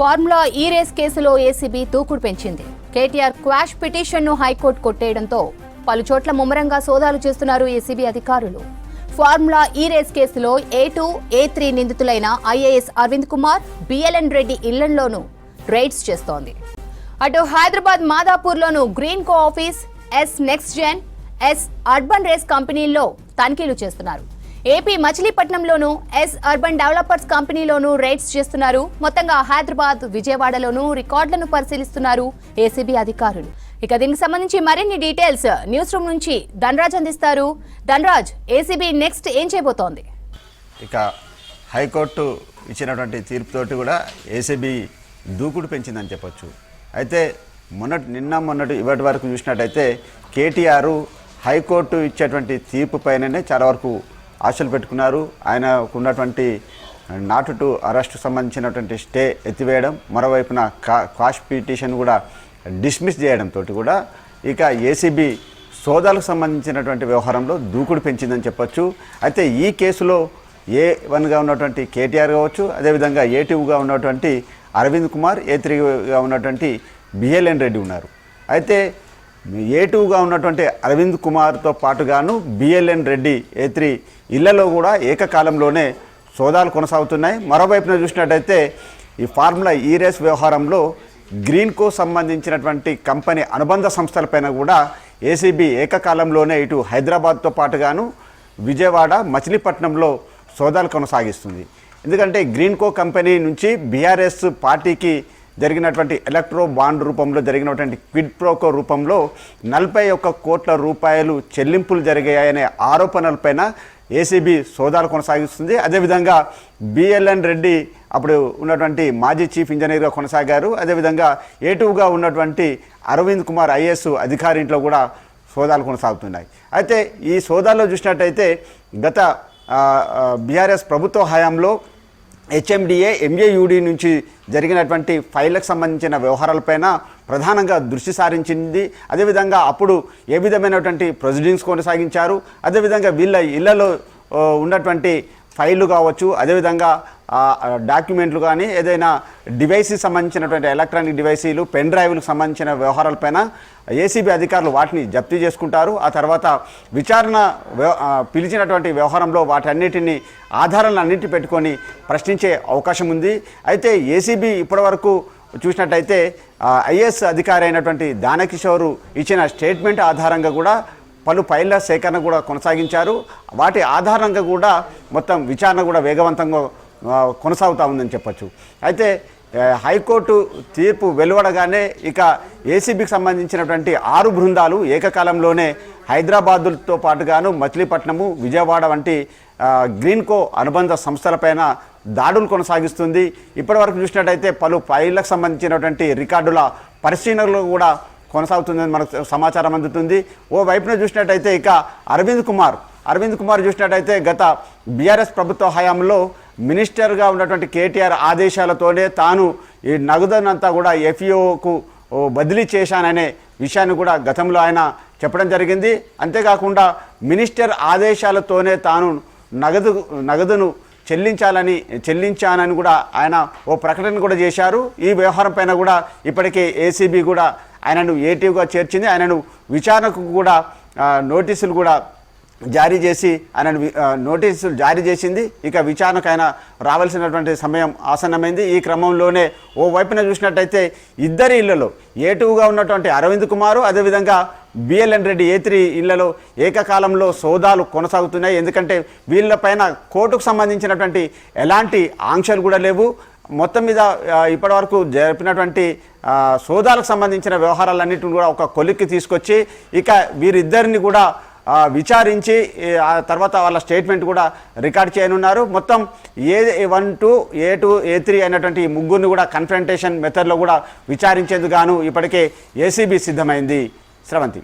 Formula E race కేసులో ACB దూకుడు పెంచింది. కేటీఆర్ క్వాష్ పిటిషన్ను హైకోర్టు కొట్టేయడంతో పలు చోట్ల ముమ్మరంగా సోదాలు చేస్తున్నారు ఏసీబీ అధికారులు. ఫార్ములా ఈ రేస్ కేసులో ఏ టూ ఏ త్రీ నిందితులైన ఐఏఎస్ అరవింద్ కుమార్ బిఎల్ఎన్ రెడ్డి ఇళ్ళలోనూ రైడ్స్ చేస్తోంది. అటు Hyderabad మాదాపూర్లోను Greenko office S next gen S urban race కంపెనీల్లో తనిఖీలు చేస్తున్నారు. ఏపీ మచిలీపట్నంలోను ఎస్ అర్బన్ డెవలపర్స్ కంపెనీలోనూ రైడ్స్ చేస్తున్నారు. మొత్తంగా హైదరాబాద్ విజయవాడలోనూ రికార్డులను పరిశీలిస్తున్నారు ఏసీబీ అధికారులు. ఇక దీనికి సంబంధించి మరిన్ని డీటెయిల్స్ న్యూస్ రూమ్ నుంచి ధనరాజ్ అందిస్తారు. ధనరాజ్ ఏసీబీ నెక్స్ట్ ఏం చేయబోతోంది? ఇక హైకోర్టు ఇచ్చినటువంటి తీర్పుతోటి కూడా ఏసీబీ దూకుడు పెంచిందని చెప్పొచ్చు. అయితే మొన్నటి నిన్న మొన్నటి ఇవాటి వరకు చూసినట్టయితే కేటీఆర్ హైకోర్టు ఇచ్చేటువంటి తీర్పు పైననే చాలా వరకు ఆశలు పెట్టుకున్నారు. ఆయనకున్నటువంటి నాటు టు అరెస్టు సంబంధించినటువంటి స్టే ఎత్తివేయడం మరోవైపున కా క్వాష్ పిటిషన్ కూడా డిస్మిస్ చేయడంతో కూడా ఇక ఏసీబీ సోదాలకు సంబంధించినటువంటి వ్యవహారంలో దూకుడు పెంచిందని చెప్పొచ్చు. అయితే ఈ కేసులో ఏ వన్గా ఉన్నటువంటి కేటీఆర్ కావచ్చు అదేవిధంగా ఏ టూగా ఉన్నటువంటి అరవింద్ కుమార్ ఏ త్రీగా ఉన్నటువంటి బిఎల్ఎన్ రెడ్డి ఉన్నారు. అయితే ఏ టూగా ఉన్నటువంటి అరవింద్ కుమార్తో పాటుగాను బిఎల్ఎన్ రెడ్డి ఏ త్రీ ఇళ్ళలో కూడా ఏకకాలంలోనే సోదాలు కొనసాగుతున్నాయి. మరోవైపున చూసినట్టయితే ఈ ఫార్ములా e ఈ రేస్ వ్యవహారంలో గ్రీన్కో సంబంధించినటువంటి కంపెనీ అనుబంధ సంస్థలపైన కూడా ఏసీబీ ఏకకాలంలోనే ఇటు హైదరాబాద్తో పాటుగాను విజయవాడ మచిలీపట్నంలో సోదాలు కొనసాగిస్తుంది. ఎందుకంటే గ్రీన్కో కంపెనీ నుంచి బీఆర్ఎస్ పార్టీకి జరిగినటువంటి ఎలక్ట్రో బాండ్ రూపంలో జరిగినటువంటి క్విడ్ ప్రోకో రూపంలో నలభై ఒక్క కోట్ల రూపాయలు చెల్లింపులు జరిగాయనే ఆరోపణలపైన ఏసీబీ సోదాలు కొనసాగిస్తుంది. అదేవిధంగా బిఎల్ఎన్ రెడ్డి అప్పుడు ఉన్నటువంటి మాజీ చీఫ్ ఇంజనీర్గా కొనసాగారు. అదేవిధంగా ఏటుగా ఉన్నటువంటి అరవింద్ కుమార్ ఐఏఎస్ అధికారి ఇంట్లో కూడా సోదాలు కొనసాగుతున్నాయి. అయితే ఈ సోదాల్లో చూసినట్టయితే గత బీఆర్ఎస్ ప్రభుత్వ హయాంలో హెచ్ఎండిఏ ఎంఏయుడి నుంచి జరిగినటువంటి ఫైళ్ళకు సంబంధించిన వ్యవహారాలపైన ప్రధానంగా దృష్టి సారించింది. అదేవిధంగా అప్పుడు ఏ విధమైనటువంటి ప్రొసీడింగ్స్ కొనసాగించారు? అదేవిధంగా వీళ్ళ ఇళ్ళలో ఉన్నటువంటి ఫైళ్ళు కావచ్చు అదేవిధంగా డాక్యుమెంట్లు కానీ ఏదైనా డివైస్కి సంబంధించినటువంటి ఎలక్ట్రానిక్ డివైసీలు పెన్ డ్రైవ్లకు సంబంధించిన వ్యవహారాలపైన ఏసీబీ అధికారులు వాటిని జప్తు చేసుకుంటారు. ఆ తర్వాత విచారణ పిలిచినటువంటి వ్యవహారంలో వాటన్నిటిని ఆధారాలను అన్నింటి పెట్టుకొని ప్రశ్నించే అవకాశం ఉంది. అయితే ఏసీబీ ఇప్పటివరకు చూసినట్టయితే ఐఏఎస్ అధికారి అయినటువంటి దానకిషోరు ఇచ్చిన స్టేట్మెంట్ ఆధారంగా కూడా పలు ఫైళ్ళ సేకరణ కూడా కొనసాగించారు. వాటి ఆధారంగా కూడా మొత్తం విచారణ కూడా వేగవంతంగా కొనసాగుతూ ఉందని చెప్పొచ్చు. అయితే హైకోర్టు తీర్పు వెలువడగానే ఇక ఏసీబీకి సంబంధించినటువంటి ఆరు బృందాలు ఏకకాలంలోనే హైదరాబాదుతో పాటుగాను మచిలీపట్నము విజయవాడ వంటి గ్రీన్కో అనుబంధ సంస్థలపైన దాడులు కొనసాగిస్తుంది. ఇప్పటివరకు చూసినట్టయితే పలు ఫైళ్ళకు సంబంధించినటువంటి రికార్డుల పరిశీలనలు కూడా కొనసాగుతుందని మనకు సమాచారం అందుతుంది. ఓ వైపున చూసినట్టయితే ఇక అరవింద్ కుమార్ అరవింద్ కుమార్ చూసినట్టయితే గత బీఆర్ఎస్ ప్రభుత్వ హయాంలో మినిస్టర్గా ఉన్నటువంటి కేటీఆర్ ఆదేశాలతోనే తాను ఈ నగదునంతా కూడా ఎఫ్ఈఓకు బదిలీ చేశాననే విషయాన్ని కూడా గతంలో ఆయన చెప్పడం జరిగింది. అంతేకాకుండా మినిస్టర్ ఆదేశాలతోనే తాను నగదు నగదును చెల్లించాలని చెల్లించానని కూడా ఆయన ఓ ప్రకటన కూడా చేశారు. ఈ వ్యవహారం పైన కూడా ఇప్పటికే ఏసీబీ కూడా ఆయనను ఏటీవ్గా చేర్చింది ఆయనను విచారణకు కూడా నోటీసులు కూడా జారీ చేసి ఆయనను నోటీసులు జారీ చేసింది. ఇక విచారణకు ఆయన రావాల్సినటువంటి సమయం ఆసన్నమైంది. ఈ క్రమంలోనే ఓ వైపున చూసినట్టయితే ఇద్దరి ఇళ్ళలో ఏటుగా ఉన్నటువంటి అరవింద్ కుమారు అదేవిధంగా బిఎల్ఎన్ రెడ్డి ఏ త్రీ ఇళ్ళలో ఏకకాలంలో సోదాలు కొనసాగుతున్నాయి. ఎందుకంటే వీళ్ళపైన కోర్టుకు సంబంధించినటువంటి ఎలాంటి ఆంక్షలు కూడా లేవు. మొత్తం మీద ఇప్పటివరకు జరిపినటువంటి సోదాలకు సంబంధించిన వ్యవహారాలన్నింటిని కూడా ఒక కొలిక్కి తీసుకొచ్చి ఇక వీరిద్దరిని కూడా విచారించి ఆ తర్వాత వాళ్ళ స్టేట్మెంట్ కూడా రికార్డ్ చేయనున్నారు. మొత్తం A one two A two A three అయినటువంటి ముగ్గురిని కూడా కన్ఫ్రంటేషన్ మెథడ్లో కూడా విచారించేందుకు గాను ఇప్పటికే ఏసీబీ సిద్ధమైంది. స్రవంతి